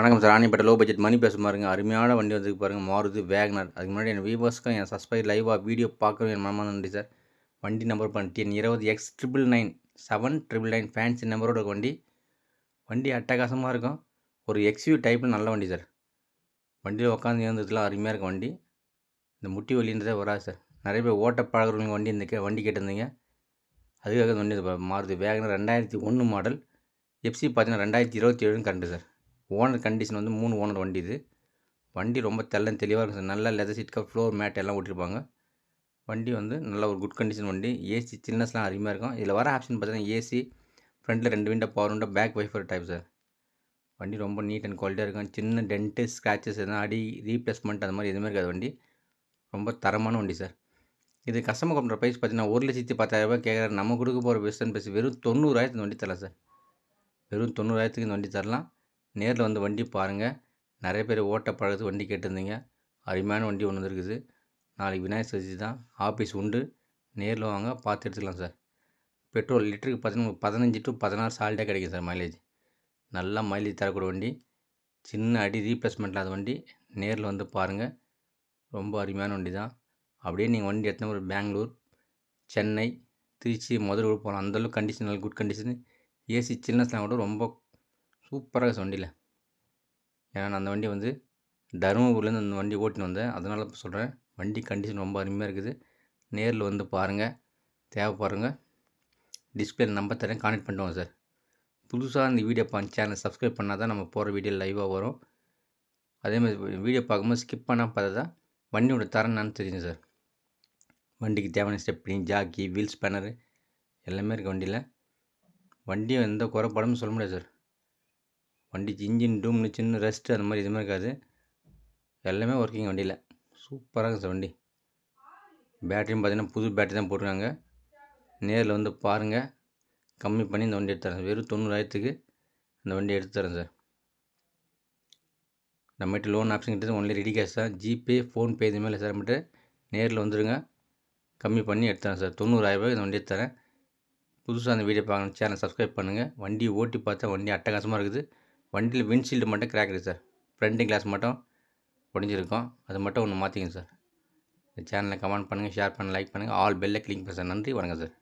வணக்கம் sir. Ranipet low budget மணி பேச பாருங்க. அருமையான வண்டி வந்து பாருங்கள் மாறுது வேகனர் அதுக்கு முன்னாடி என் வீவர்ஸ்க்கும் என் சப்ஸ்கிரைப் லைவாக வீடியோ பார்க்கணும் என் மனமான நன்றி சார். வண்டி நம்பர் பண்ணி இருபது X triple nine seven triple nine fancy நம்பரோட வண்டி. வண்டி அட்டகாசமாக இருக்கும். ஒரு எக்ஸ்யூ டைப்பில் நல்ல வண்டி சார். வண்டியில் உட்காந்து இருந்ததுலாம் அருமையாக இருக்கும் வண்டி. இந்த முட்டி வலின்றதே வராது சார். நிறைய பேர் ஓட்ட பழகிறவங்க வண்டி இந்த கே- வண்டி கேட்டிருந்தீங்க. அதுக்காக வண்டி மாறுது வேகனர் ரெண்டாயிரத்தி ஒன்று மாடல் எஃப்சி பார்த்தீங்கன்னா ரெண்டாயிரத்தி இருபத்தி ஏழுன்னு கண்டு சார். ஓனர் கண்டிஷன் வந்து மூணு ஓனர் வண்டி இது. வண்டி ரொம்ப தெல்லம் தெளிவாக இருக்கும் சார். நல்ல leather seat cup floor mat எல்லாம் ஓட்டிருப்பாங்க வண்டி வந்து நல்ல ஒரு குட் கண்டிஷன் வண்டி. ஏசி சில்னஸ்லாம் அருமையாக இருக்கும். இதில் வர ஆப்ஷன் பார்த்தீங்கன்னா ஏசி ஃப்ரண்ட்டில் ரெண்டு window power window back wiper type sir. வண்டி ரொம்ப நீட் அண்ட் குவாலிட்டியாக இருக்கும். சின்ன டென்ட்டு ஸ்க்ராச்சஸ் எதுனா அடி ரீப்ளேஸ்மெண்ட் அது மாதிரி எதுவுமே இருக்காது வண்டி. ரொம்ப தரமான வண்டி சார். இது கஸ்டமர் கம்பெனி ப்ரைஸ் பார்த்தீங்கன்னா ஒரு லட்சத்தி பத்தாயிரரூபா கேட்குறாரு நம்ம கொடுக்க போகிற பெஸ்ட்னு பேசி வெறும் தொண்ணூறாயிரத்து இந்த வண்டி தரலாம் சார். வெறும் தொண்ணூறாயிரத்துக்கு இந்த வண்டி தரலாம். நேரில் வந்து வண்டி பாருங்கள் நிறைய பேர் ஓட்ட பழகுது வண்டி கேட்டிருந்தீங்க. அருமையான வண்டி ஒன்று வந்துருக்குது. நாளைக்கு விநாயகர் சதுர்த்தி தான். ஆஃபீஸ் உண்டு. நேரில் வாங்க பார்த்து எடுத்துக்கலாம் சார். பெட்ரோல் லிட்டருக்கு பார்த்தீங்கன்னா பதினஞ்சு டு பதினாறு சால்ட்டாக கிடைக்கும் சார் மைலேஜ் நல்லா மைலேஜ் தரக்கூடிய வண்டி. சின்ன அடி ரீப்ளேஸ்மெண்ட் இல்லாத வண்டி. நேரில் வந்து பாருங்கள் ரொம்ப அருமையான வண்டி தான். அப்படியே நீங்கள் வண்டி எடுத்துனா ஒரு பெங்களூர் சென்னை திருச்சி மதுரை கூட போகலாம். அந்தளவுக்கு கண்டிஷன் நல்ல குட் கண்டிஷன் ஏசி சில்னஸ்லாம் கூட ரொம்ப சூப்பராக இருக்குது வண்டியில். ஏன்னா நான் அந்த வண்டி வந்து தருமபுரிலேருந்து அந்த வண்டி ஓட்டின்னு வந்தேன். அதனால் சொல்கிறேன் வண்டி கண்டிஷன் ரொம்ப அருமையாக இருக்குது. நேரில் வந்து பாருங்கள் தேவை பாருங்கள் டிஸ்பிளே நம்பர் தரேன். கான்டெக்ட் பண்ணுவோம் சார் புதுசாக இந்த வீடியோ பா சேனல் சப்ஸ்கிரைப் பண்ணால் தான் நம்ம போகிற வீடியோ லைவாக வரும். அதே மாதிரி வீடியோ பார்க்கும்போது ஸ்கிப் பண்ணால் பார்த்தா தான் வண்டியோட தரம் என்னன்னு தெரியும் சார் வண்டிக்கு தேவையான ஸ்டெப்னி ஜாக்கி வீல் ஸ்பேனரு எல்லாமே இருக்குது வண்டியில். வண்டி எந்த குறைபாடும் சொல்ல முடியாது சார் வண்டிக்கு இன்ஜின் டூம்னு சின்ன ரெஸ்ட்டு அந்த மாதிரி எதுவுமே இருக்காது. எல்லாமே ஒர்க்கிங் வண்டியில். சூப்பராக இருக்குது சார் வண்டி. பேட்டரியும் பார்த்தீங்கன்னா புது பேட்டரி தான் போட்டிருக்காங்க. நேரில் வந்து பாருங்கள் கம்மி பண்ணி இந்த வண்டி எடுத்து தரேன் வெறும் தொண்ணூறாயிரத்துக்கு இந்த வண்டி எடுத்து தரேன் சார் நம்மகிட்ட லோன் ஆப்ஷன் கிட்ட ஒன்லி ரெடி கேஷ் தான். ஜிபே ஃபோன்பே இது மாதிரி சார் நம்மகிட்ட நேரில் வந்துடுங்க கம்மி பண்ணி எடுத்துறேன் சார் தொண்ணூறாயிரரூபாய்க்கு இந்த வண்டி எடுத்து தரேன் புதுசாக அந்த வீடியோ பார்க்கணும். சேனல் சப்ஸ்கிரைப் பண்ணுங்கள் வண்டி ஓட்டி பார்த்தா வண்டி அட்டகாசமாக இருக்குது. வண்டியில் விண்ட்ஷீல்டு மட்டும் கிராக் இருக்குது சார் ஃப்ரண்ட் கிளாஸ் மட்டும் உடஞ்சிருக்கும் அது மட்டும் ஒன்று மாற்றிக்கங்க சார் இந்த சேனலை கமெண்ட் பண்ணுங்கள் ஷேர் பண்ணுங்கள் லைக் பண்ணுங்கள் ஆல் பெல்லை கிளிக் பண்ணுங்கள் சார் நன்றி வணக்கம் சார்